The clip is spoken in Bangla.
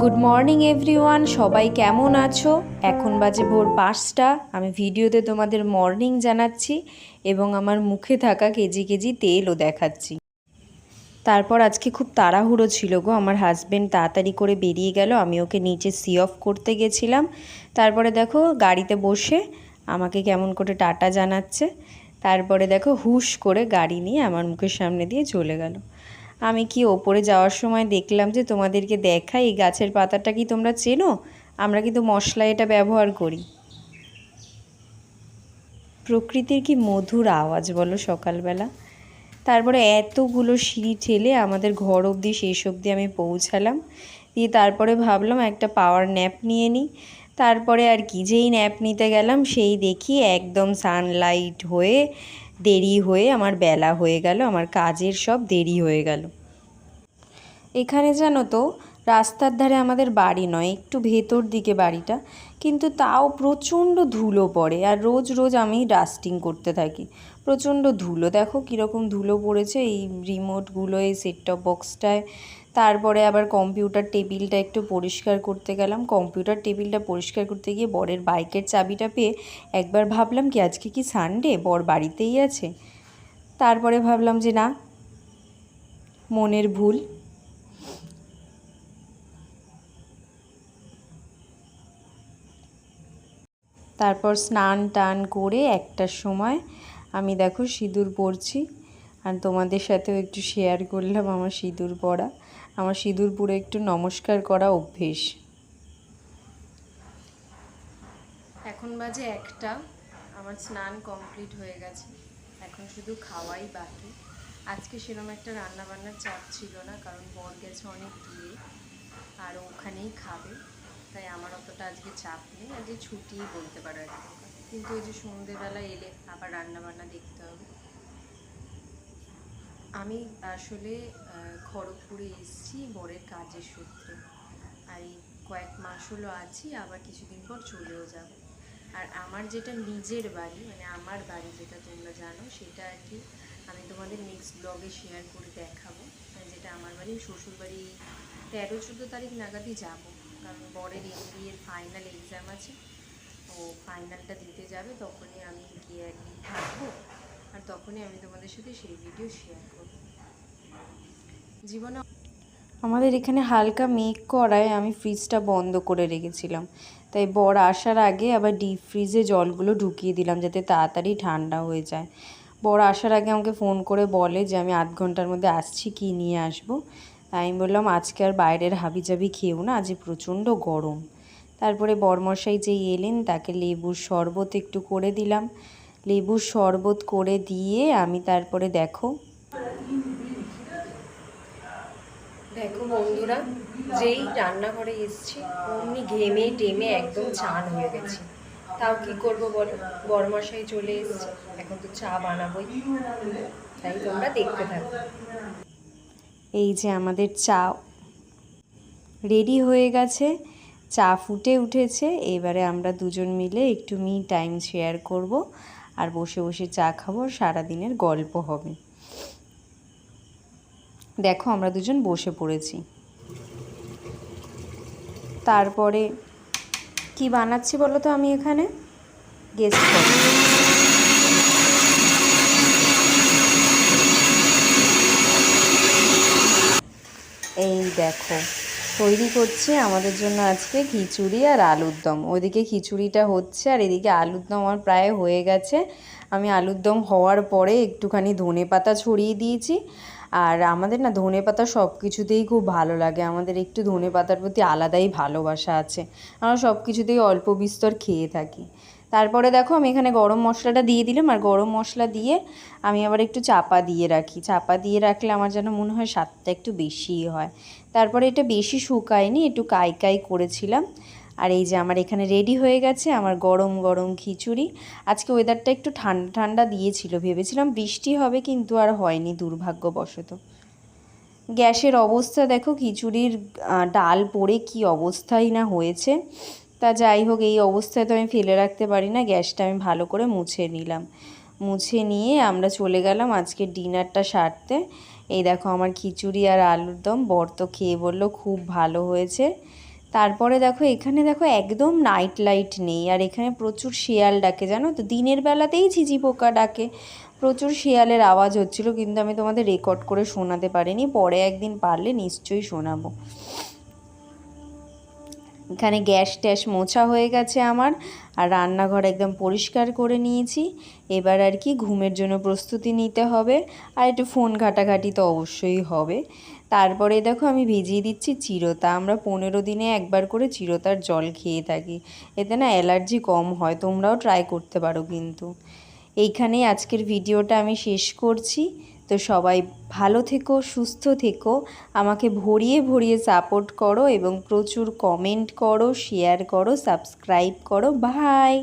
গুড মর্নিং এভরিওয়ান সবাই কেমন আছো? এখন বাজে ভোর পাঁচটা। আমি ভিডিওতে তোমাদের মর্নিং জানাচ্ছি এবং আমার মুখে থাকা কেজি কেজি তেলও দেখাচ্ছি। তারপর আজকে খুব তাড়াহুড়ো ছিল গো। আমার হাজব্যান্ড তাড়াতাড়ি করে বেরিয়ে গেল। আমি ওকে নিচে সি অফ করতে গেছিলাম। তারপরে দেখো, গাড়িতে বসে আমাকে কেমন করে টাটা জানাচ্ছে। তারপরে দেখো, হুশ করে গাড়ি নিয়ে আমার মুখের সামনে দিয়ে চলে গেল। আমি কি ওপরে যাওয়ার সময় দেখলাম যে তোমাদেরকে দেখাই, এই গাছের পাতাটা কি তোমরা চেনো? আমরা কিন্তু মশলা এটা ব্যবহার করি। প্রকৃতির কি মধুর আওয়াজ বলো সকালবেলা। তারপরে এতগুলো সিঁড়ি ঠেলে আমাদের ঘর অবধি শেষ অবধি আমি পৌঁছালাম। দিয়ে তারপরে ভাবলাম একটা পাওয়ার ন্যাপ নিয়ে নিই। তারপরে আর কি, যেই ন্যাপ নিতে গেলাম সেই দেখি একদম সানলাইট হয়ে, দেরি হয়ে আমার বেলা হয়ে গেল, আমার কাজের সব দেরি হয়ে গেল। এখানে জানো তো, রাস্তার ধারে আমাদের বাড়ি নয়, একটু ভেতর দিকে বাড়িটা, কিন্তু তাও প্রচণ্ড ধুলো পড়ে আর রোজ রোজ আমি ডাস্টিং করতে থাকি। প্রচণ্ড ধুলো, দেখো কীরকম ধুলো পড়েছে এই রিমোটগুলো এই সেট টপ বক্সটায় তারপরে আবার কম্পিউটার টেবিলটা একটু পরিষ্কার করতে গেলাম। কম্পিউটার টেবিলটা পরিষ্কার করতে গিয়ে বরের বাইকের চাবিটা পেয়ে একবার ভাবলাম কি, আজকে কি সানডে বর বাড়িতেই আছে। তারপরে ভাবলাম যে না, মনের ভুল। তারপর স্নান টান করে একটার সময় আমি দেখো সিঁদুর পরছি। আর তোমাদের সাথেও একটু শেয়ার করলাম আমার সিঁদুর পরা। আমার সিঁদুর পরে একটু নমস্কার করা অভ্যেস। এখন বাজে একটা, আমার স্নান কমপ্লিট হয়ে গেছে। এখন শুধু খাওয়াই বাকি। আজকে সেরকম একটা রান্না বান্নার চাপ ছিল না, কারণ বর গেছে অনেক দূরে আর ওখানেই খাবে। তাই আমার অতটা আজকে চাপ নেই। আজকে ছুটিই বলতে পারো। কিন্তু ওই যে সন্ধেবেলা এলে আবার রান্না বান্না দেখতে হবে। আমি আসলে খড়গপুরে এসেছি, বরের কাজের সূত্রে। আর এই কয়েক মাস হলো আছি, আবার কিছুদিন পর চলেও যাব। আর আমার যেটা নিজের বাড়ি মানে আমার বাড়ি যেটা তোমরা জানো, সেটা আর কি আমি তোমাদের নেক্সট ব্লগে শেয়ার করে দেখাবো। আর যেটা আমার বাড়ি শ্বশুর বাড়ি তেরো, চোদ্দ তারিখ নাগাদই যাব। কারণ বরের এমবিএর ফাইনাল এক্সাম আছে। ও ফাইনালটা দিতে যাবে, তখনই আমি গিয়ে একদিন থাকব। আর তখনই আমি তোমাদের সাথে সেই ভিডিও শেয়ার করব। জীবনে আমাদের এখানে হালকা মেঘ করায় আমি ফ্রিজটা বন্ধ করে রেখেছিলাম। তাই বর আসার আগে আবার ডিপ ফ্রিজে জলগুলো ঢুকিয়ে দিলাম যাতে তাড়াতাড়ি ঠান্ডা হয়ে যায়। বর আসার আগে আমাকে ফোন করে বলে যে, আমি আধ ঘণ্টার মধ্যে আসছি, কি নিয়ে আসব? তাই আমি বললাম, আজকে আর বাইরের হাবিজাবি খেয়েও না, আজ প্রচণ্ড গরম। তারপরে বরমশাই যেই এলেন, তাকে লেবুর শরবত একটু করে দিলাম। লেবুর শরবত করে দিয়ে আমি তারপরে দেখো। দেখো বন্ধুরা যেই রান্নাঘরে এসছি অমনি ঘেমে টেমে একদম চান হয়ে গেছে। তাও কি করব বলো? বরমশাই চলে এসছে এখন তো চা বানাবোই। তাই তোমরা দেখতে থাকো। এই যে আমাদের চা রেডি হয়ে গেছে চা ফুটে উঠেছে। এবারে আমরা দুজন মিলে একটু মি টাইম শেয়ার করব। আর বসে বসে চা খাব, সারাদিনের গল্প হবে। দেখো, আমরা দুজন বসে পড়েছি। তারপরে কি বানাচ্ছি বলো তো আমি এখানে? গেস্ট এই দেখো। তৈরি করছে আমাদের জন্য আজকে খিচুড়ি আর আলুর দম। ওইদিকে খিচুড়িটা হচ্ছে আর এদিকে আলুর দম আমার প্রায় হয়ে গেছে। আমি আলুর দম হওয়ার পরে একটুখানি ধনে পাতা ছড়িয়ে দিয়েছি। আর আমাদের না ধনে পাতা সব কিছুতেই খুব ভালো লাগে। আমাদের একটু ধনে পাতার প্রতি আলাদাই ভালোবাসা আছে। আমরা সব কিছুতেই অল্প বিস্তর খেয়ে থাকি। তারপরে দেখো আমি এখানে গরম মশলাটা দিয়ে দিলাম, আর গরম মশলা দিয়ে আমি আবার একটু চাপা দিয়ে রাখি। চাপা দিয়ে রাখলে আমার যেন মনে হয় স্বাদটা একটু বেশি হয়। তারপরে এটা বেশি শুকায়নি, একটু কাই কাই করেছিলাম। আর এই যে আমার এখানে রেডি হয়ে গেছে আমার গরম গরম খিচুড়ি। আজকে ওয়েদারটা একটু ঠান্ডা ঠান্ডা দিয়েছিল, ভেবেছিলাম বৃষ্টি হবে কিন্তু আর হয়নি দুর্ভাগ্যবশত। গ্যাসের অবস্থা দেখো, খিচুড়ির ডাল পড়ে কি অবস্থাই না হয়েছে। তা যাই হোক, এই অবস্থায় তো আমি ফেলে রাখতে পারি না। গ্যাসটা আমি ভালো করে মুছে নিলাম। মুছে নিয়ে আমরা চলে গেলাম আজকে ডিনারটা সারতে। এই দেখো আমার খিচুড়ি আর আলুর দম। বর তো খেয়ে বলল, খুব ভালো হয়েছে। তারপরে দেখো, এখানে দেখো একদম নাইট লাইট নেই। আর এখানে প্রচুর শিয়াল ডাকে, জানো তো? দিনের বেলাতেই ঝিঝি পোকা ডাকে। প্রচুর শিয়ালের আওয়াজ হচ্ছিল, কিন্তু আমি তোমাদের রেকর্ড করে শোনাতে পারিনি। পরে একদিন পারলে নিশ্চয়ই শোনাবো। এখানে গ্যাস ট্যাস মোছা হয়ে গেছে আমার আর রান্নাঘর একদম পরিষ্কার করে নিয়েছি। এবার আর কি ঘুমের জন্য প্রস্তুতি নিতে হবে আর একটু ফোন ঘাটাঘাটি তো অবশ্যই হবে। তারপরে দেখো আমি ভিজিয়ে দিচ্ছি চিরতা। আমরা পনেরো দিনে একবার করে চিরতার জল খেয়ে থাকি। এতে না অ্যালার্জি কম হয়, তোমরাও ট্রাই করতে পারো কিন্তু। এইখানেই আজকের ভিডিওটা আমি শেষ করছি। তো সবাই ভালো থেকো, সুস্থ থেকো। আমাকে ভরিয়ে ভরিয়ে সাপোর্ট করো এবং প্রচুর কমেন্ট করো শেয়ার করো সাবস্ক্রাইব করো। বাই